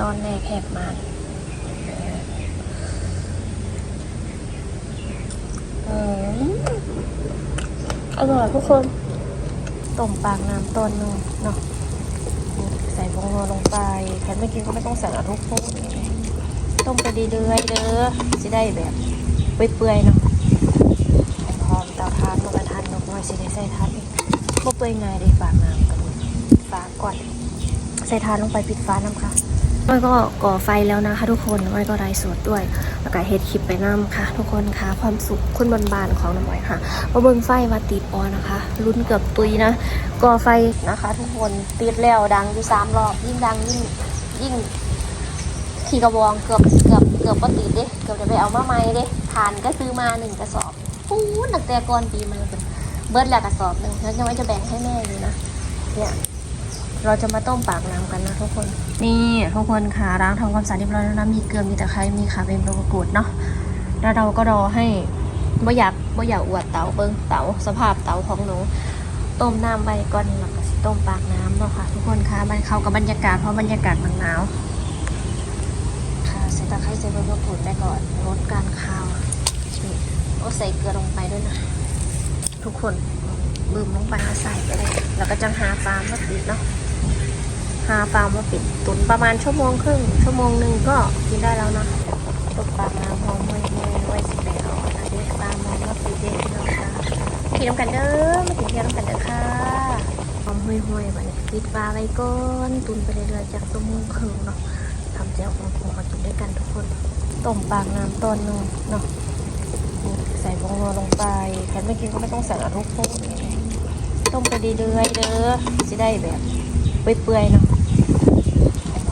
ตอนแรกแหกมันอร่อยทุกคนต้มปากน้ำต้นนึงเนาะใส่ผงนัวลงไปใครไม่กินก็ไม่ต้องใส่ละทุกคนต้มไปเรื่อยเด้อจะได้แบบเปื่อยๆเนาะหอมเตาทานมันกระทันนกน้อยสิได้ใส่ทานอีกบ่เปื่อยง่ายด้ปากน้ำกันฝาก่อนใส่ทานลงไปปิดฟ้าน้ำค่ะ อ้อยก็ก่อไฟแล้วนะคะ ทุกคนอ้อยก็ไลฟ์สดด้วยแล้วก็เฮ็ดคลิปไปน้ำค่ะ ทุกคนค่ะ ความสุขคุณบนบานของน้ำอ้อยค่ะมาเบิ่งไฟว่าติดออนะคะลุ้นเกือบตุยนะก่อไฟนะคะ ทุกคนติดแล้วดังอยู่สามรอบยิ่งดังยิ่งยิ่งขีกระบองเกือบเกือบเกือบว่าติดเด้เกือบจะไปเอามาใหม่เด้ทานก็ซื้อมาหนึ่งกระสอบปู๊ดตั้งแต่ก่อนปีม่เป็นเบิร์ดแล้วกระสอบหนึ่งแล้วยังไม่จะแบ่งให้แม่อยู่นะเนี่ย เราจะมาต้มปากน้ำกันนะทุกคน นี่ทุกคนค่ะล้างทำความสะอาดเรียบร้อยแล้วนะมีเกลือมีตะไคร้มีขาเป็นใบมะกรูดเนาะแล้วเราก็รอให้บ่อยากบ่อยากอวดเตาเบิ้งเตาสภาพเตาของหนูต้มน้ำไปก่อนแล้วก็สิต้มปากน้ำเนาะค่ะ ทุกคนค่ะมันเข้ากับบรรยากาศเพราะบรรยากาศมันหนาวค่ะใส่ตะไคร้ใส่ใบมะกรูดไปก่อนลดการคาวก็ใส่เกลือลงไปด้วยนะ ทุกคนบืมลงไปใส่ไปเลยแล้วก็จะหาฟาร์มมาปิดเนาะ หาฟาร์มมาปิดตุนประมาณชั่วโมงครึ่ง ชั่วโมงหนึ่งก็กินได้แล้วนะตกปลาน้ำหอมห้วยห้วยไว้สิแปดออกนะเด็กปลาหมอมาปิดเด็กนะคะกินน้ำกันเด้อมากินเที่ยวน้ำกันเด้อค่ะหอมห้วยห้วยไปปิดปลาไว้ก่อนตุนไปเรื่อยๆจากชั่วโมงครึ่งเนาะทำแจ่วของผมมากินด้วยกันทุกคนต้มปากน้ำต้นนึงเนาะใส่ผงนัวลงไปใครไม่กินก็ไม่ต้องใส่ละทุกคนต้มไปเรื่อยๆเด้อจะได้แบบ เปื่อยๆเนาะ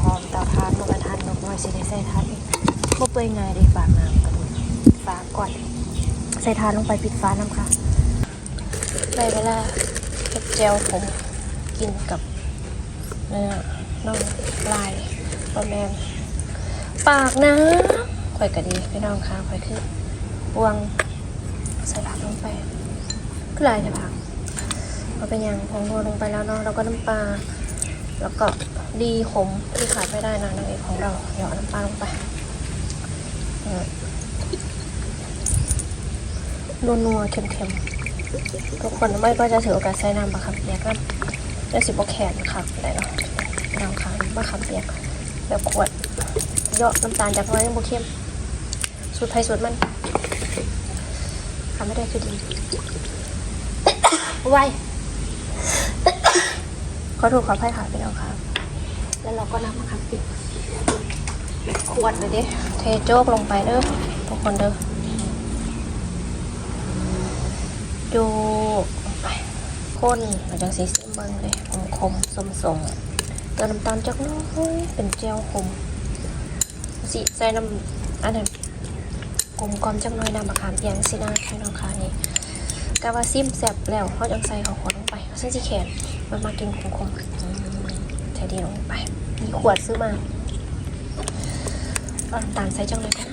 หอมเตาทานมันกระทันนกน้อยสิได้ใส่ทานอีกบ่เปื่อยง่ายเด้ฝากน้ำกันฝาก่อน ใส่ทานลงไปปิดฟ้าน้ำค่ะได้เวลาเก็บเจลผมกินกับเนื้อน่องลายบะแมนปากน้ำข่อยก็ดีพี่น้องค่ะข่อยคือวงใส่ผักลงไปคือลายใส่ผักเราเป็นอย่างผงนัวลงไปแล้วเนาะแล้วก็น้ำปลา แล้วก็ดีขมที่ขาดไม่ได้นะนางเอกของเราหยอดน้ำปลาลงไปนัวนัวเค็มๆ ทุกคนไม่ก็จะถือโอกาสใส่น้ำมะขามเปียกน้ำได้สิบโอแขนค่ะได้เนาะน้ำค่ะมะขามเปียก แบบขวดเยอดน้ำตาลจากน้อยยังโบเข้มสูตรไทยสูตรมันทำไม่ได้คือดีไว ขอถูกขออภัยค่ะพี่น้องค่ะ แล้วเราก็นำมาครับปิดขวดเลยดิเทโจกลงไปเด้อทุกคนเด้อโจกลงไปข้นมาจังสีสีเบิ้งเลยคมคมสมสมเติมน้ำตาลจักน้อยเป็นเจลขมสีใส่น้ำอันนั้นกลมกลอมจักน้อยน้ำมะขามเปียงสินะพี่น้องค่ะนี่กะว่าซิมแซ่บแล้วเขาจังใส่เขาขวดลงไปเส้นสีแขน มันมากินขมๆอืมใส่ดีลงไป มีขวดซื้อมาเอาน้ำตาลใส่จังเลยก่อน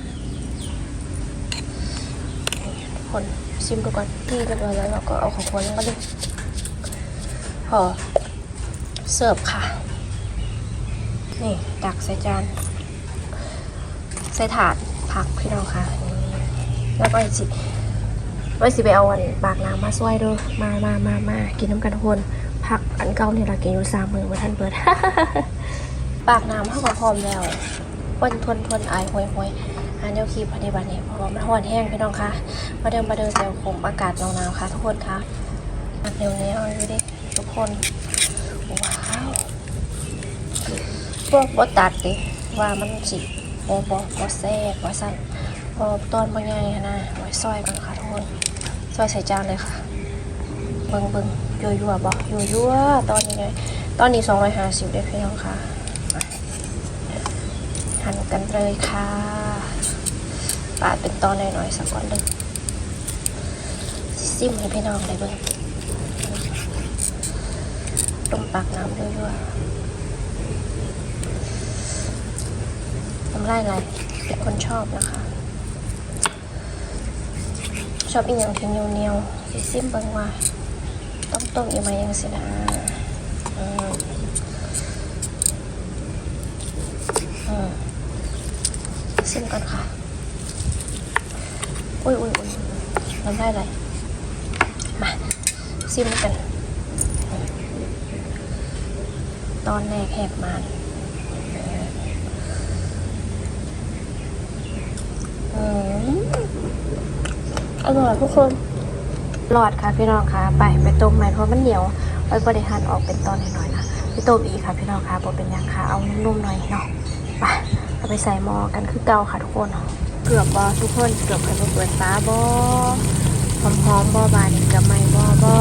คนชิมดูก่อนที่เรียบร้อยแล้วเราก็เอาของขวดลงมาเลยพอเสิร์ฟค่ะ นี่ตักใส่จาน ใส่ถาดผักพี่น้องค่ะ แล้วก็สิไว้สิไปเอาอันปากน้ำมาช่วยด้วยมามามามากินน้ำกันทุกคน ผักอันเก่าเนี่ยเรากินอยู่สามมือว่าท่านเบิดปากน้ำเข้ากับพร้อมแล้ววันทวนทวนอายห่วยห่วยอันเดียวคีปฏิบัติเนี่ยพราะว่ามันห่อนแห้งพี่น้องคะมาเดินมาเดินเซลคมอากาศหนาวๆค่ะ ทุกคนคะมาเร็วๆเอาดูดิทุกคน ว้าวพวกบตัดดิว่ามันสิโบบอบแซ่บว่าสั่นพอตอนบางใหญ่นะไว้ซอยกันค่ะทุกคนซอยใส่จานเลยค่ะ เบิ่งเบิ่งยัวยัวบอกยัวยัวตอนนี้ไงตอนนี้สองร้อยห้าสิบเด้พี่น้องค่ะหั่นกันเลยค่ะปาดเป็นตอนหน่อยๆสักก่อนหนึ่งซิมให้พี่น้องได้เบิ่งต้มปากน้ำยัวยัวๆน้ำลายไหลเป็นคนชอบนะคะ ชอบอีกอย่างที่เนียวๆซิมเบิ่งว่า ต้มอยู่มายังสินะอืมอืชิมกันค่ะ อุ้ยอุ้ยอุ้ยน้ำได้เลยมาชิมกัน ตอนแรกแหกมันอืมอร่อยทุกคน หลอดค่ะพี่น้องค่ะ ไปไปต้มใหม่เพราะมันเหนียวไว้บริหารออกเป็นตอนหน่อยๆนะไปต้มอีกค่ะพี่น้องค่ะบดเป็นยังค่ะเอานุ่มๆหน่อยเนาะไปเอาไปใส่หม้อกันคือเก่าค่ะทุกคนเกือบบอทุกคนเกือบขนมเปิดฟ้าบอหอมหอมๆบอบานกับไม่บอบอ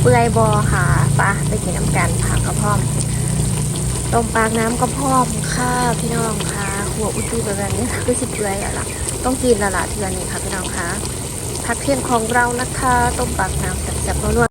เปื่อยบอค่ะไปะไปกินน้ำกันผักกระเพาะต้มปากน้ำกระเพาะค่ะพี่น้องค่ะหัวอุจุแบบนี้คือสิเปื่อยอะล่ะต้องกินและล่ะเทือนี้ค่ะพี่น้องค่ะ ผักเทียนของเรานะคะ ต้มปากน้ำแซ่บนวด